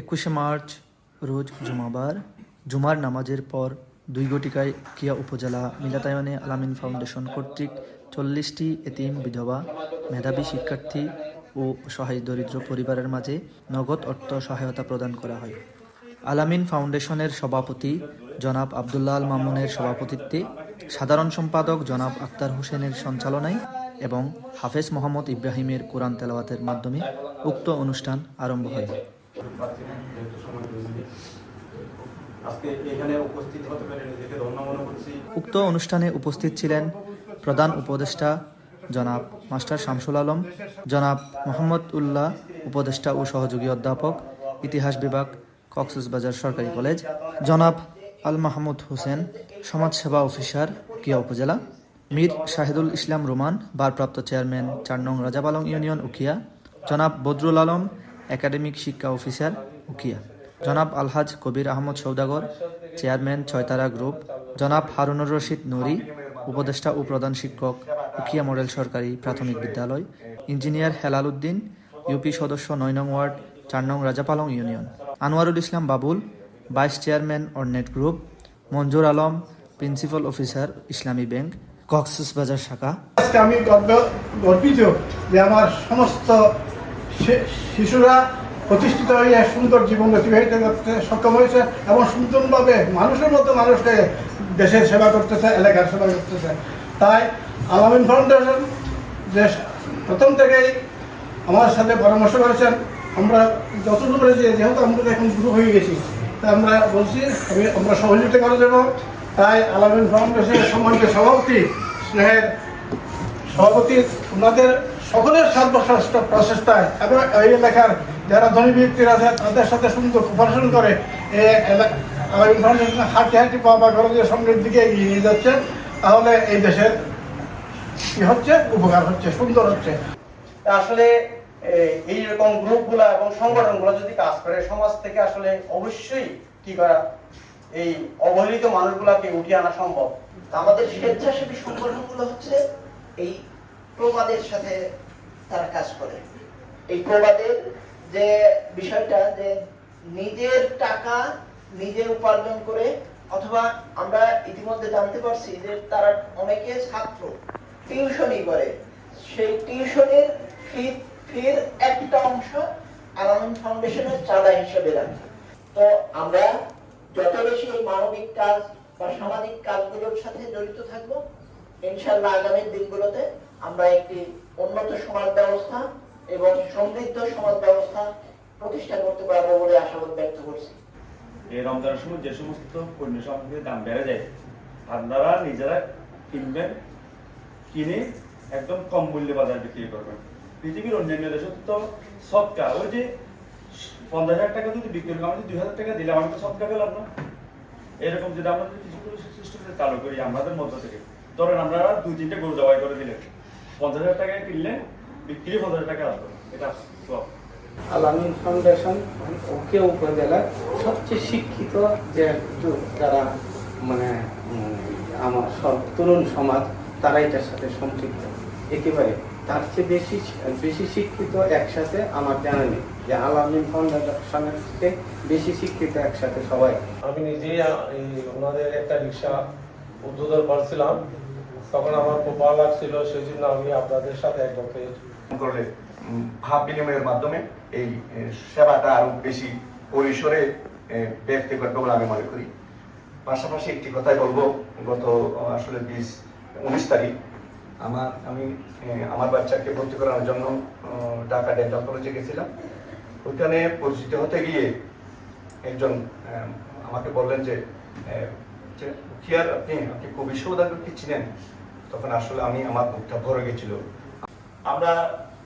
একুশে মার্চ রোজ জুমাবার। জুমার নামাজের পর দুই গটিকায় কিয়া উপজেলা মিলাতায়নে আলামিন ফাউন্ডেশন কর্তৃক চল্লিশটি এতিম বিধবা, মেধাবী শিক্ষার্থী ও সহায় দরিদ্র পরিবারের মাঝে নগদ অর্থ সহায়তা প্রদান করা হয়। আলামিন ফাউন্ডেশনের সভাপতি জনাব আবদুল্লাহ আল মামুনের সভাপতিত্বে সাধারণ সম্পাদক জনাব আক্তার হোসেনের সঞ্চালনায় এবং হাফেজ মোহাম্মদ ইব্রাহিমের কোরআন তেলাওয়াতের মাধ্যমে উক্ত অনুষ্ঠান আরম্ভ হয়। উক্ত অনুষ্ঠানে উপস্থিত ছিলেন প্রধান উপদেষ্টা জনাব মাস্টার শামসুল আলম জনাব মোহাম্মদ উল্লাহ উপদেষ্টা ও সহযোগী অধ্যাপক ইতিহাস বিভাগ কক্সবাজার সরকারি কলেজ জনাব আল মাহমুদ হোসেন সমাজসেবা অফিসার কিয়া উপজেলা মীর শাহিদুল ইসলাম রোমান, ভারপ্রাপ্ত চেয়ারম্যান চার নং রাজাপালং ইউনিয়ন উকিয়া জনাব বদরুল আলম, একাডেমিক শিক্ষা অফিসার উকিয়া জনাব আলহাজ কবির আহমদ সৌদাগর, চেয়ারম্যান ছয়তারা গ্রুপ। জনাব হারুনুর রশিদ নুরি, উপদেষ্টা ও প্রধান শিক্ষক, উখিয়া মডেল সরকারি প্রাথমিক বিদ্যালয়। ইঞ্জিনিয়ার হেলাল উদ্দিন, ইউপি সদস্য নয় নং ওয়ার্ড, চার নং Rajapalong union. Anwarul Islam Babul, vice chairman Ornate group. Manjur Alam, principal officer, Islami bank. Cox's Bazar শাখা। আজকে আমি গর্ব- গর্বিত যে আমার সমস্ত শিশুরা প্রতিষ্ঠিত হয়ে সুন্দর জীবন অতিবাহিত করতে সক্ষম হয়েছে এবং সুন্দরভাবে মানুষের মতো মানুষকে দেশের সেবা করতেছে, এলাকার সেবা করতেছে। তাই আলামিন ফাউন্ডেশন যে প্রথম থেকেই আমার সাথে পরামর্শ করেছেন, আমরা যতটুকু যেহেতু আমরা এখন গুরু হয়ে গেছি তাই আমরা বলছি, আমি, আমরা সহযোগিতা করে দেবো তাই আলামিন ফাউন্ডেশনের সম্মানিত সভাপতি, স্নেহের সভাপতি ওনাদের সকলের সর্বশ্রেষ্ঠ প্রচেষ্টায় এবং এই এলাকার যারা ধনী ব্যক্তিরা আছে, তাদের সাথে সুন্দর কোপারেশন করে এই আলামিন ফাউন্ডেশন হাঁটি হাঁটি পাওয়া ঘরের সামনের দিকে এগিয়ে নিয়ে যাচ্ছে। তাহলে এই দেশের কি হচ্ছে? উপকার হচ্ছে, সুন্দর হচ্ছে। আসলে এইরকম গ্রুপগুলো এবং সংগঠনগুলো যদি কাজ করে, সমাজ থেকে আসলে অবশ্যই কি করা এই অবহেলিত মানুষগুলোকে উঠিয়ে আনা সম্ভব। আমাদের স্বেচ্ছাসেবী সংগঠনগুলো হচ্ছে এই প্রবাদের সাথে তারা কাজ করে। এই প্রবাদের যে বিষয়টা যে নিজের টাকা নিজে উপার্জন করে, অথবা আমরা ইতিমধ্যে জানতে পারছি যে তারা অনেকে ছাত্র, টিউশনই করে। সেই টিউশনের ফি ফির একটা অংশ আলামিন ফাউন্ডেশনের চাঁদা হিসেবে রাখে। তো আমরা যত বেশি এই মানবিক কাজ বা সামাজিক কাজগুলোর সাথে জড়িত থাকব ইনশাল্লাহ আগামী দিনগুলোতে আমরা একটি উন্নত সমাজ ব্যবস্থা এবং সমৃদ্ধ সমাজ ব্যবস্থা প্রতিষ্ঠা করতে পারব বলে আশাবাদ ব্যক্ত করছি। এই রমজানের সময় যে সমস্ত পণ্য সামগ্রীর দাম বেড়ে যায়, আপনারা নিজেরা কিনবেন, কিনে একদম কম মূল্যে বাজারে বিক্রি করবেন। পৃথিবীর অন্যান্য দেশে তো সৎকা ওই যে পঞ্চাশ হাজার টাকা যদি বিক্রি করি, আমাদের দুই হাজার টাকা দিলে আমাদের সৎকা পেলাম না। এরকম যদি আমরা যদি কিছু সিস্টেম চালু করি, আমাদের মধ্য থেকে। ধরেন আমরা দুই, তিনটে গরু জবাই করে দিলেন। পঞ্চাশ হাজার টাকায় কিনলে বিক্রি পঞ্চাশ হাজার টাকা আসবে এটা সব। আলামিন ফাউন্ডেশন ওকে উপজেলার সবচেয়ে শিক্ষিত যে যারা মানে আমার সব তরুণ সমাজ, তারা এটার সাথে সম্পৃক্ত। একেবারে। তার চেয়ে বেশি বেশি শিক্ষিত একসাথে আমার জানা নেই। যে আলামিন ফাউন্ডেশনের থেকে বেশি শিক্ষিত একসাথে সবাই। আমি নিজেই এই ওনাদের একটা রিক্সা উদ্বোধন করছিলাম। তখন আমার খুব ভালো লাগছিল সেই জন্য আমি আপনাদের সাথে একদম করলে ভাব বিনিময়ের মাধ্যমে এই সেবাটা আরও বেশি পরিসরে ব্যক্তি করবে বলে আমি মনে করি। পাশাপাশি একটি কথাই বলব গত আসলে বিশ উনিশ তারিখ আমার, আমি আমার বাচ্চাকে ভর্তি করানোর জন্য ঢাকা ডেন্টাল কলেজে গেছিলাম। ওইখানে পরিচিত হতে গিয়ে একজন আমাকে বললেন যে আর আপনি আপনি কবি সৌদাগরকে চিনেন। তখন আসলে আমি আমার বুকটা ভরে গেছিল। আমরা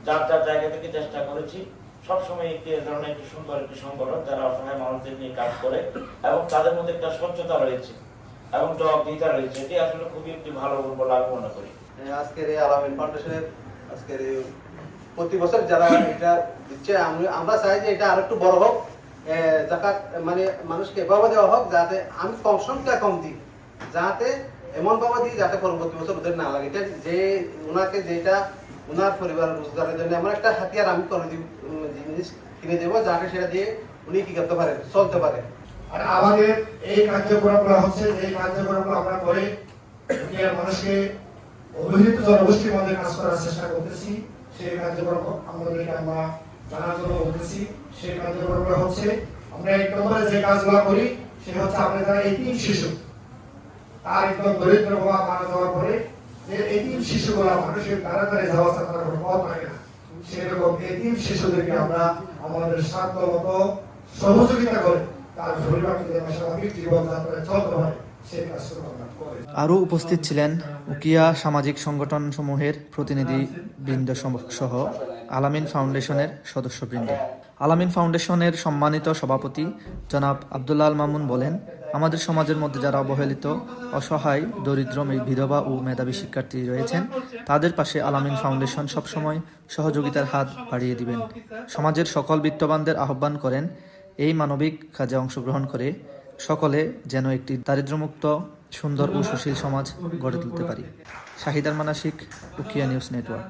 যার যার জায়গা থেকে চেষ্টা করেছি, সবসময় একটি ধরনের একটি সুন্দর একটি সংগঠন যারা অসহায় মানুষদের নিয়ে কাজ করে এবং তাদের মধ্যে একটা স্বচ্ছতা রয়েছে। এবং জবাবদিহিতা রয়েছে, এটি আসলে খুবই একটি ভালো বলে আমি মনে করি। আজকের এই আলামিন ফাউন্ডেশনের, আজকের এই প্রতি বছর যারা এটা দিচ্ছে আমরা চাই যে এটা আরেকটু বড় হোক জাকাত মানে মানুষকে এভাবে দেওয়া হোক যাতে আমি কম সংখ্যা কম দিই, যাতে এমন ভাবে দিই যাতে পরবর্তী বছর ওদের না লাগে। এটা যে ওনাকে যেটা ওনার পরিবার রোজগারের জন্য এমন একটা হাতিয়ার আমি করে দিব জিনিস কিনে দেবো, যাকে সেটা দিয়ে উনি কি করতে পারেন, চলতে পারেন। আর আমাদের এই কার্যক্রমগুলো হচ্ছে, এই কার্যক্রমগুলো আমরা করে দুনিয়ার মানুষকে অবহেলিত জনগোষ্ঠীর মধ্যে কাজ করার চেষ্টা করতেছি। সেই কার্যক্রম আমাদেরকে আমরা জানার জন্য বলতেছি। সেই কার্যক্রমগুলো হচ্ছে, আমরা এক নম্বরে যে কাজগুলো করি, সে হচ্ছে আমরা যারা এতিম শিশু, তার একদম দরিদ্র হওয়া, মারা যাওয়ার পরে যে এতিম শিশুগুলা মানুষের দ্বারা দ্বারে যাওয়া আসা করার কোনো পথ থাকে না। সেরকম এতিম শিশুদেরকে আমরা আমাদের সাধ্য মতো সহযোগিতা করে আরও উপস্থিত ছিলেন উকিয়া সামাজিক সংগঠন সমূহের প্রতিনিধি বৃন্দ সহ আলামিন ফাউন্ডেশনের সদস্যবৃন্দ। আলামিন ফাউন্ডেশনের সম্মানিত সভাপতি জনাব আব্দুল্লাহ আল মামুন বলেন, আমাদের সমাজের মধ্যে যারা অবহেলিত, অসহায়, দরিদ্র বিধবা ও মেধাবী শিক্ষার্থী রয়েছেন, তাদের পাশে আলামিন ফাউন্ডেশন সবসময় সহযোগিতার হাত বাড়িয়ে দিবেন। সমাজের সকল বিত্তবানদের আহ্বান করেন এই মানবিক কাজে অংশগ্রহণ করে সকলে যেন একটি দারিদ্রমুক্ত সুন্দর ও সুশীল সমাজ গড়ে তুলতে পারি। শাহিদার মানাসিক উকিয়া নিউজ নেটওয়ার্ক।